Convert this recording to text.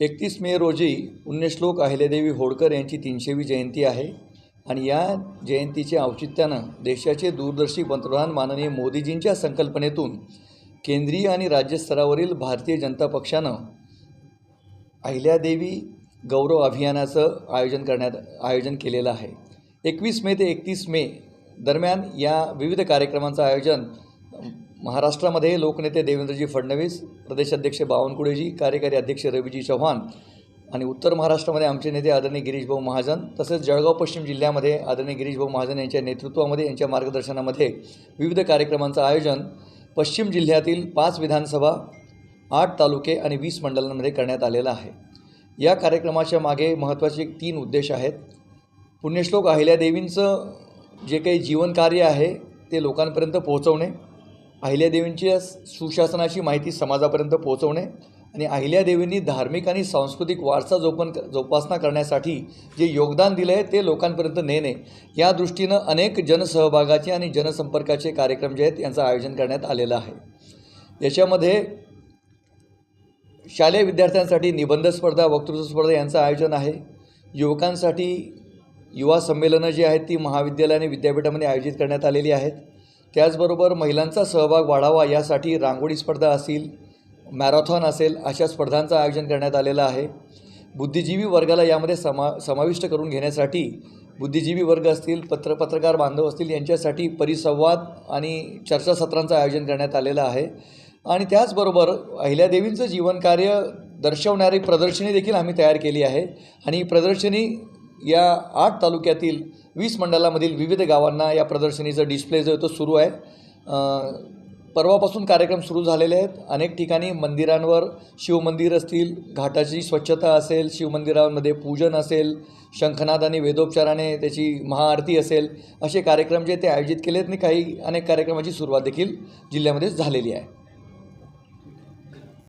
एकतीस मे रोजी पुण्यश्लोक अहिल्यादेवी होळकर यांची तीनशेवी जयंती आहे आणि या जयंतीच्या औचित्यानं देशाचे दूरदर्शी पंतप्रधान माननीय मोदीजींच्या संकल्पनेतून केंद्रीय आणि राज्य स्तरावरील भारतीय जनता पक्षानं अहिल्यादेवी गौरव अभियानाचं आयोजन करण्यात आयोजन केलेलं आहे. एकवीस मे ते एकतीस मे दरम्यान या विविध कार्यक्रमांचं आयोजन महाराष्ट्रामध्ये लोकनेते देवेंद्रजी फडणवीस प्रदेशाध्यक्ष बावनकुळेजी कार्यकारी अध्यक्ष रवीजी चव्हाण आणि उत्तर महाराष्ट्रामध्ये आमचे नेते आदरणीय गिरीशभाऊ महाजन तसेच जळगाव पश्चिम जिल्ह्यामध्ये आदरणीय गिरीशभाऊ महाजन यांच्या नेतृत्वामध्ये यांच्या मार्गदर्शनामध्ये विविध कार्यक्रमांचं आयोजन पश्चिम जिल्ह्यातील पाच विधानसभा आठ तालुके आणि वीस मंडळांमध्ये करण्यात आलेलं आहे. या कार्यक्रमाच्या मागे महत्त्वाचे तीन उद्देश आहेत. पुण्यश्लोक अहिल्यादेवींचं जे काही जीवनकार्य आहे ते लोकांपर्यंत पोहोचवणे अहिल्यादेवींच्या सुशासनाची माहिती समाजापर्यंत पोहोचवणे आणि अहिल्यादेवींनी धार्मिक आणि सांस्कृतिक वारसा जोपन जोपासना करण्यासाठी जे योगदान दिलं आहे ते लोकांपर्यंत नेणे या दृष्टीनं अनेक जनसहभागाचे आणि जनसंपर्काचे कार्यक्रम जे आहेत यांचं आयोजन करण्यात आलेलं आहे. याच्यामध्ये शालेय विद्यार्थ्यांसाठी निबंध स्पर्धा वक्तृत्व स्पर्धा यांचं आयोजन आहे. युवकांसाठी युवा संमेलनं जी आहेत ती महाविद्यालय आणि विद्यापीठामध्ये आयोजित करण्यात आलेली आहेत. त्याचबरोबर महिलांचा सहभाग वाढावा यासाठी रांगोळी स्पर्धा असतील मॅरेथॉन असेल अशा स्पर्धांचं आयोजन करण्यात आलेलं आहे. बुद्धिजीवी वर्गाला यामध्ये समा समाविष्ट करून घेण्यासाठी बुद्धिजीवी वर्ग असतील पत्र पत्रकार बांधव असतील यांच्यासाठी परिसंवाद आणि चर्चासत्रांचं आयोजन करण्यात आलेलं आहे. आणि त्याचबरोबर अहिल्यादेवींचं जीवनकार्य दर्शवणारी प्रदर्शनी देखील आम्ही तयार केली आहे. आणि ही प्रदर्शनी या आठ तालुक्यातील वीस मंडळामधील विविध गावांना या प्रदर्शनीचं डिस्प्ले जो आहे तो सुरू आहे. परवापासून कार्यक्रम सुरू झालेले आहेत. अनेक ठिकाणी मंदिरांवर शिवमंदिर असतील घाटाची स्वच्छता असेल शिवमंदिरांमध्ये पूजन असेल शंखनाद आणि वेदोपचाराने त्याची महाआरती असेल असे कार्यक्रम जे ते आयोजित केले आहेत आणि काही अनेक कार्यक्रमाची सुरुवात देखील जिल्ह्यामध्ये झालेली आहे.